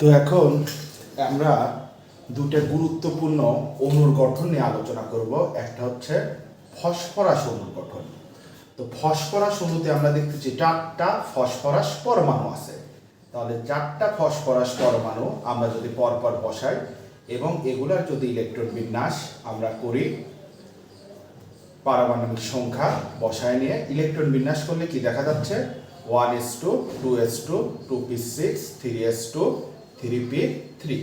তো এখন আমরা দুটো গুরুত্বপূর্ণ অণুর গঠন নিয়ে আলোচনা করব। একটা হচ্ছে ফসফরাস অণুর গঠন। তো ফসফরাস অণুতে আমরা দেখতেছি চারটা ফসফরাস পরমাণু আছে। তাহলে চারটা ফসফরাস পরমাণু আমরা যদি পরপর বসাই এবং এগুলার যদি ইলেকট্রন বিন্যাস আমরা করি, পারমাণবিক সংখ্যা বসায় নিয়ে ইলেকট্রন বিন্যাস করলে কি দেখা যাচ্ছে? One s two two s two two p six, three s two three p three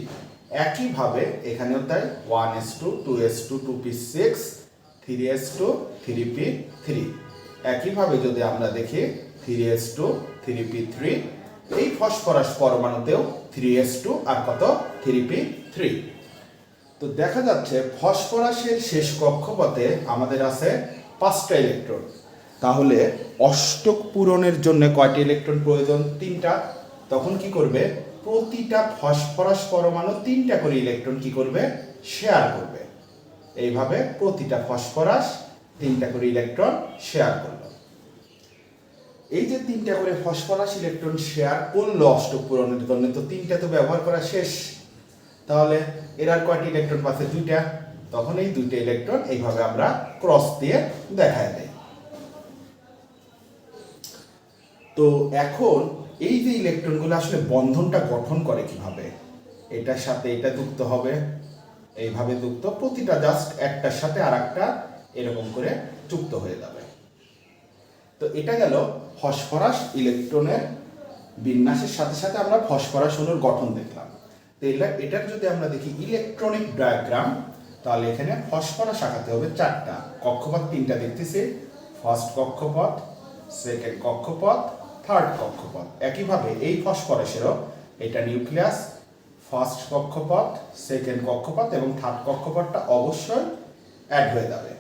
একইভাবে এখানেও তাই one s two two s two two p six three s two three p three একইভাবে যদি আমরা দেখি three s two three p three এই phosphorus পরমাণুতেও three s two আর কত? থ্রি পি থ্রি তো দেখা যাচ্ছে ফসফরাসের শেষ কক্ষপথে আমাদের আছে পাঁচটা ইলেকট্রন। তাহলে অষ্টক পূরণের জন্য কয়টি ইলেকট্রন প্রয়োজন? তিনটা। তখন কি করবে? প্রতিটা ফসফরাস পরমাণু তিনটা করে ইলেকট্রন কি করবে? শেয়ার করবে। এইভাবে প্রতিটা ফসফরাস তিনটা করে ইলেকট্রন শেয়ার করল। এই যে তিনটা করে ফসফরাস ইলেকট্রন শেয়ার করল অষ্টক পূরণের জন্য তো তিনটা তো ব্যবহার করা শেষ। তাহলে এর আর কয়টি ইলেকট্রন পাচ্ছে? দুইটা। তখন এই দুইটা ইলেকট্রন এইভাবে আমরা ক্রস দিয়ে দেখায় দেই তো এখন এই যে ইলেকট্রনগুলো আসলে বন্ধনটা গঠন করে কীভাবে? এটার সাথে এটা যুক্ত হবে, এইভাবে যুক্ত, প্রতিটা জাস্ট একটার সাথে আর একটা এরকম করে যুক্ত হয়ে যাবে। তো এটা গেল ফসফরাস ইলেকট্রনের বিন্যাসের সাথে সাথে আমরা ফসফরাস অণুর গঠন দেখলাম। তো এটা- এটার যদি আমরা দেখি ইলেকট্রনিক ডায়াগ্রাম তাহলে এখানে ফসফরাস আঁকাতে হবে চারটা। কক্ষপথ তিনটা দেখতেছি ফার্স্ট কক্ষপথ সেকেন্ড কক্ষপথ থার্ড কক্ষপথ। একইভাবে এই ফসফরাসেরও এটা নিউক্লিয়াস ফার্স্ট কক্ষপথ সেকেন্ড কক্ষপথ এবং থার্ড কক্ষপথটা অবশ্যই অ্যাড হয়ে যাবে।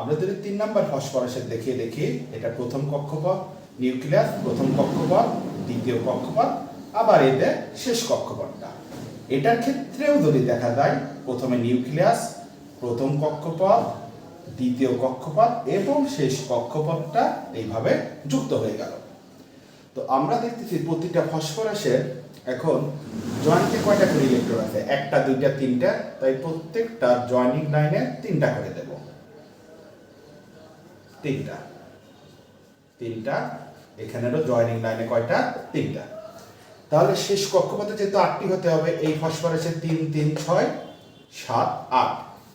আমরা যদি তিন নম্বর ফসফরাসের দেখিয়ে দেখি, এটা প্রথম কক্ষপথ, নিউক্লিয়াস, প্রথম কক্ষপথ, দ্বিতীয় কক্ষপথ, আবার এতে শেষ কক্ষপথটা। এটার ক্ষেত্রেও যদি দেখা যায়, প্রথমে নিউক্লিয়াস, প্রথম কক্ষপথ, দ্বিতীয় কক্ষপথ এবং শেষ কক্ষপথটা এইভাবে যুক্ত হয়ে গেল। তো আমরা দেখতেছি প্রতিটা ফসফরাসের এখন জয়েন্টে কয়টা করে ইলেকট্রন আছে? একটা, দুইটা, তিনটা, তাই প্রত্যেকটা জয়েনিং লাইনে তিনটা করে দেব। তিনটা। তিনটা, এখানেরও জয়েনিং লাইনে কয়টা? তিনটা। তাহলে শেষ কক্ষপথে যেহেতু আটটি হতে হবে, এই ফসফরাসের তিন তিন, ছয়, সাত, আট।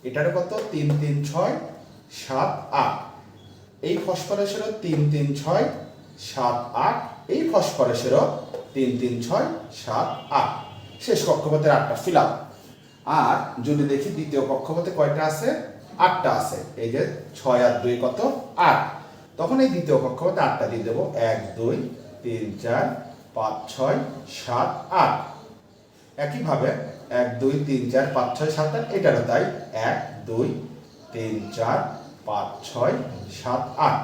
এটারও কত? তিন তিন, ছয়, সাত, আট। এই ফসফরাসেরও তিন তিন, ছয়, সাত, আট। এই ফসফরাসেরও তিন তিন ছয় সাত আট। শেষ কক্ষপথের আটটা ফিল আর যদি দেখি দ্বিতীয় কক্ষপথে কয়টা আছে? আটটা আছে। এই যে ছয় আর দুই কত? আট। তখন এই দ্বিতীয় কক্ষপথে আটটা দিয়ে দেবো। এক, দুই, তিন, চার, পাঁচ, ছয়, সাত, আট। একইভাবে এক, দুই, তিন, চার, পাঁচ, ছয়, সাত, আট, এটারও তাই এক, দুই, তিন, চার, পাঁচ, ছয়, সাত, আট।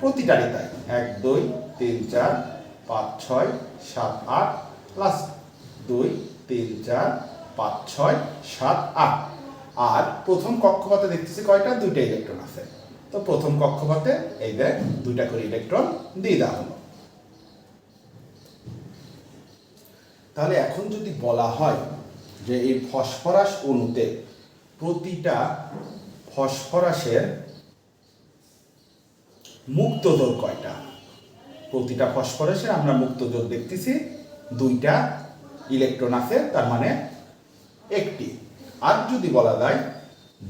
প্রতিটারই তাই। এক, দুই, তিন, চার পাঁচ ছয় সাত আট প্লাস দুই, তিন, চার, পাঁচ ছয় সাত আট। আর প্রথম কক্ষপথে দেখতেছি কয়টা? দুইটা ইলেকট্রন আছে। তো প্রথম কক্ষপথে এই যে দুইটা করে ইলেকট্রন দিয়ে দেওয়া হলো। তাহলে এখন যদি বলা হয় যে এই ফসফরাস অণুতে প্রতিটা ফসফরাসের মুক্ত জোর কয়টা? প্রতিটা ফসফরাসের আমরা মুক্ত জোর দেখতেছি। দুইটা ইলেকট্রন আছে, তার মানে একটি। আর যদি বলা যায়,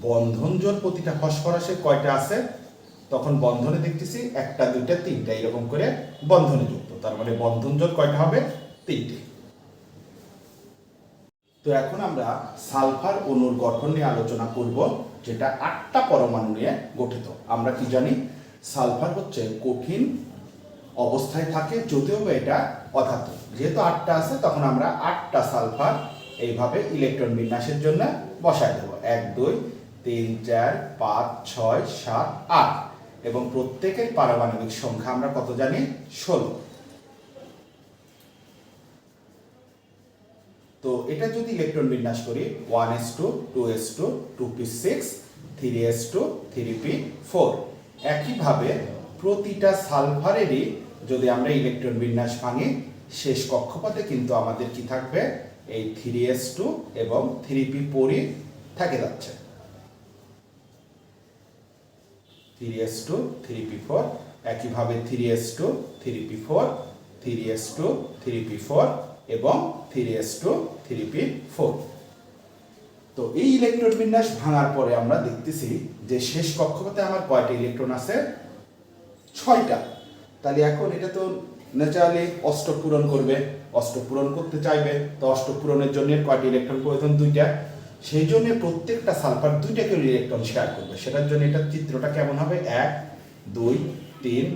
বন্ধন জোর প্রতিটা ফসফরাসে কয়টা আছে? তখন বন্ধনে দেখতেছি একটা, দুইটা, তিনটা, এরকম করে বন্ধনে যুক্ত। তার মানে বন্ধন জোর কয়টা হবে? তিনটে। তো এখন আমরা সালফার অণুর গঠন নিয়ে আলোচনা করব, যেটা আটটা পরমাণু নিয়ে গঠিত। আমরা কি জানি? সালফার হচ্ছে কঠিন অবস্থায় থাকে যদিও এটা অধাতু। যেহেতু আটটা আছে, তখন আমরা আটটা সালফার এইভাবে ইলেকট্রন বিন্যাসের জন্য বসায় দেবো। এক, দুই, তিন, চার, পাঁচ, ছয়, সাত, আট। এবং প্রত্যেকের পারমাণবিক সংখ্যা আমরা কত জানি? ষোলো। তো এটা যদি ইলেকট্রন বিন্যাস করি, one s two two s two two p six, three s two, three p four. একইভাবে প্রতিটা সালফারেরই যদি আমরা ইলেকট্রন বিন্যাস ভাঙি, শেষ কক্ষপথে কিন্তু আমাদের কি থাকবে? এই থ্রি এস টু এবং থ্রি পি ফোরই থেকে যাচ্ছে। Three s two three p four একইভাবে three s two three p four three s two three p four এবং three s two three p four তো এই ইলেকট্রন বিন্যাস ভাঙার পরে আমরা দেখতেছি যে শেষ কক্ষপথে আমার কয়টা ইলেকট্রন আছে? ছয়টা। তাহলে এখন এটা তো ন্যাচারালি অষ্টক পূরণ করবে অষ্টক পূরণ করতে চাইবে, তো অষ্টক পূরণের জন্য কয়টি ইলেকট্রন প্রয়োজন? দুইটা। সেই জন্য প্রত্যেকটা সালফার দুইটা করে ইলেকট্রন শেয়ার করবে। সেটার জন্য এটার চিত্রটা কেমন হবে? এক, দুই, তিন,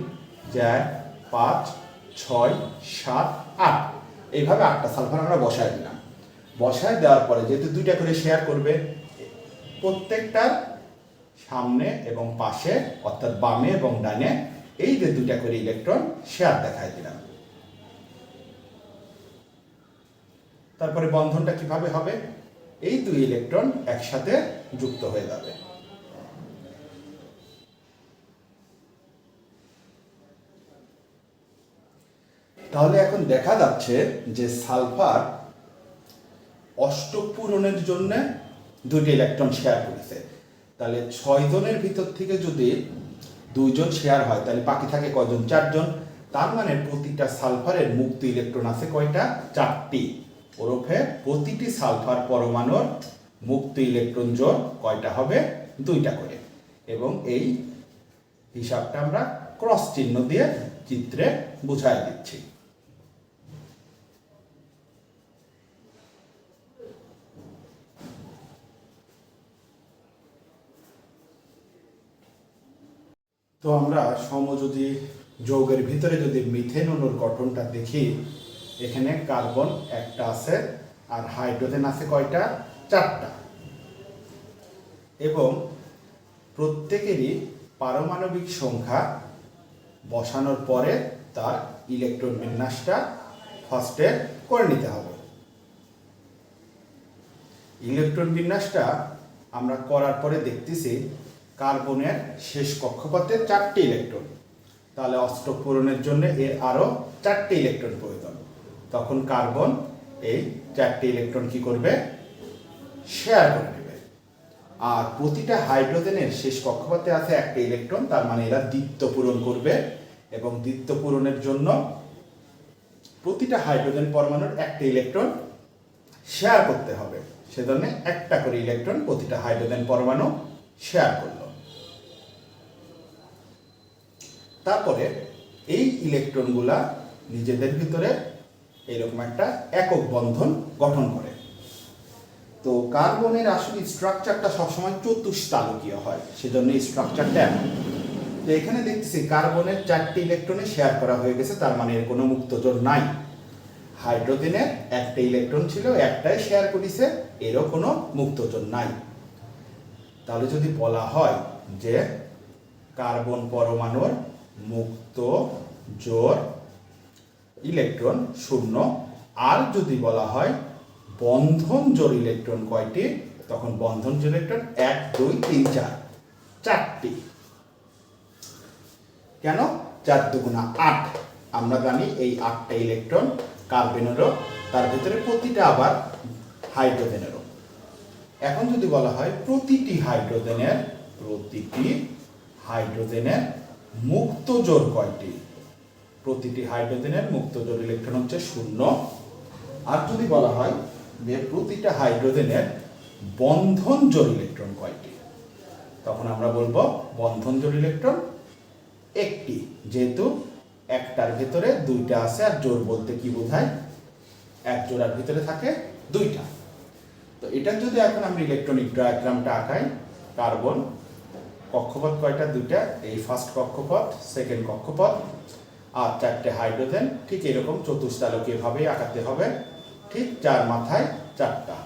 চার, পাঁচ, ছয়, সাত, আট। এইভাবে আটটা সালফার আমরা বসায় দিলাম। বসায় দেওয়ার পরে যেহেতু দুইটা করে শেয়ার করবে, প্রত্যেকটার সামনে এবং পাশে, অর্থাৎ বামে এবং ডানে এই যে দুটা করে ইলেকট্রন শেয়ার দেখায় দিলাম। তারপরে বন্ধনটা কীভাবে হবে? এই দুই ইলেকট্রন একসাথে যুক্ত হয়ে যাবে। তাহলে এখন দেখা যাচ্ছে যে সালফার অষ্টক পূরণের জন্য দুটি ইলেকট্রন শেয়ার করেছে। তাহলে ছয় জনের ভিতর থেকে যদি দুইজন শেয়ার হয়, তাহলে বাকি থাকে কজন চারজন। তার মানে প্রতিটা সালফারের মুক্ত ইলেকট্রন আছে কয়টা? চারটি। ওরফে প্রতিটি সালফার পরমাণুর মুক্ত ইলেকট্রন জোর কয়টা হবে? দুইটা করে। এবং এই হিসাবটা আমরা ক্রস চিহ্ন দিয়ে চিত্রে বুঝাই দিচ্ছি। তো আমরা সম যদি যৌগের ভিতরে যদি মিথেন অণুর গঠনটা দেখি, এখানে কার্বন একটা আছে আর হাইড্রোজেন আছে কয়টা? চারটা। এবং প্রত্যেকেরই পারমাণবিক সংখ্যা বসানোর পরে তার ইলেকট্রন বিন্যাসটা ফার্স্টে করে নিতে হবে। ইলেকট্রন বিন্যাসটা আমরা করার পরে দেখতেছি কার্বনের শেষ কক্ষপথে চারটি ইলেকট্রন। তাহলে অষ্টক পূরণের জন্য এর আরও চারটি ইলেকট্রন প্রয়োজন। তখন কার্বন এই চারটি ইলেকট্রন কি করবে? শেয়ার করে নেবে আর প্রতিটা হাইড্রোজেনের শেষ কক্ষপথে আছে একটা ইলেকট্রন, তার মানে এরা দ্বিত্ব পূরণ করবে। এবং দ্বিত্ব পূরণের জন্য প্রতিটা হাইড্রোজেন পরমাণুর একটা ইলেকট্রন শেয়ার করতে হবে। সেজন্য একটা করে ইলেকট্রন প্রতিটা হাইড্রোজেন পরমাণু শেয়ার করল তারপরে এই ইলেকট্রনগুলা নিজেদের ভিতরে এরকম একটা একক বন্ধন গঠন করে। তো কার্বনের আসলে স্ট্রাকচারটা সবসময় চতুষ্তালকীয় হয়, সেজন্য এই স্ট্রাকচারটা এমন। তো এখানে দেখতেছি কার্বনের চারটি ইলেকট্রনে শেয়ার করা হয়ে গেছে, তার মানে এর কোনো মুক্তজোর নাই। হাইড্রোজেনের একটা ইলেকট্রন ছিল, একটাই শেয়ার করেছে, এরও কোনো মুক্তজোর নাই। তাহলে যদি বলা হয় যে কার্বন পরমাণুর মুক্ত, জোর ইলেকট্রন শূন্য। আর যদি বলা হয় বন্ধন জোর ইলেকট্রন কয়টি? তখন বন্ধন জোর ইলেকট্রন এক, দুই, তিন, চার। চারটি। কেন? চার দুগুণা আট। আমরা জানি এই আটটা ইলেকট্রন কার্বনেরও তার ভিতরে প্রতিটা আবার হাইড্রোজেনেরও এখন যদি বলা হয় প্রতিটি হাইড্রোজেনের প্রতিটি হাইড্রোজেনের মুক্ত জোর কয়টি? প্রতিটি হাইড্রোজেনের মুক্ত জোর ইলেকট্রন হচ্ছে শূন্য। আর যদি বলা হয় যে প্রতিটা হাইড্রোজেনের বন্ধন জোর ইলেকট্রন কয়টি? তখন আমরা বলব বন্ধন জোর ইলেকট্রন একটি। যেহেতু একটার ভিতরে দুইটা আছে, আর জোর বলতে কি বোঝায়? এক জোড়ার ভিতরে থাকে দুইটা। তো এটা যদি এখন আমরা ইলেকট্রনিক ডায়াগ্রামটা আঁকাই কার্বন কক্ষপথ কয়টা? দুইটা। এই ফার্স্ট কক্ষপথ সেকেন্ড কক্ষপথ, আর চারটে হাইড্রোজেন ঠিক এরকম চতুষ্তালকীয় ভাবেই আঁকাতে হবে। ঠিক চার মাথায় চারটা।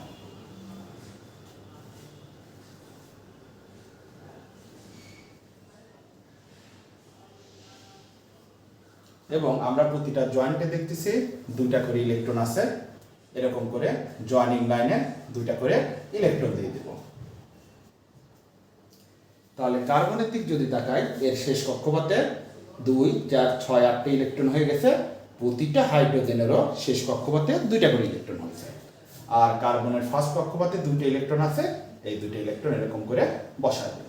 এবং আমরা প্রতিটা জয়েন্টে দেখতেছি, দুইটা করে ইলেকট্রন আছে। এরকম করে জয়েনিং লাইনে দুইটা করে ইলেকট্রন দিয়ে দেব তাহলে কার্বনের দিক যদি তাকাই এর শেষ কক্ষপথে দুই, চার, ছয়, আটটা ইলেকট্রন হয়ে গেছে। প্রতিটা হাইড্রোজেনেরও শেষ কক্ষপথে দুইটা করে ইলেকট্রন হয়েছে। আর কার্বনের ফার্স্ট কক্ষপথে দুইটা ইলেকট্রন আছে, এই দুটো ইলেকট্রন এরকম করে বসাবে।